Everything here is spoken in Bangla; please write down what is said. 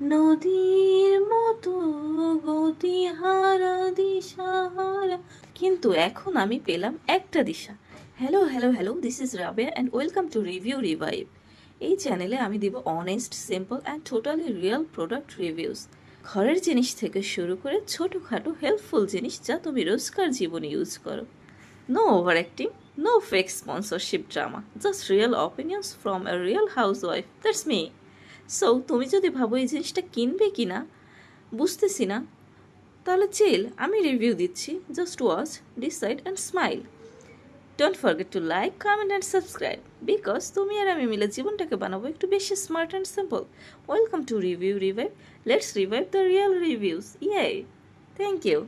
নদীর মতো গতিহারা দিশাহারা। কিন্তু এখন আমি পেলাম একটা দিশা। Hello hello hello this is Rabeya and welcome to review revive এই চ্যানেলে আমি দিব honest simple and totally real product reviews ঘরের জিনিস থেকে শুরু করে ছোটোখাটো হেল্পফুল জিনিস যা তুমি রোজকার জীবনে ইউজ করো। No overacting no fake sponsorship drama just real opinions from a real housewife that's me so তুমি যদি ভাবো এই জিনিসটা কিনবে কি না? বুঝতেছি না। তাহলে চিল আমি রিভিউ দিচ্ছি। Just watch decide and smile don't forget to like comment and subscribe because তুমি আর আমি মিলে জীবনটাকে বানাবো একটু বেশি smart and simple welcome to review revive let's revive the real reviews yeah thank you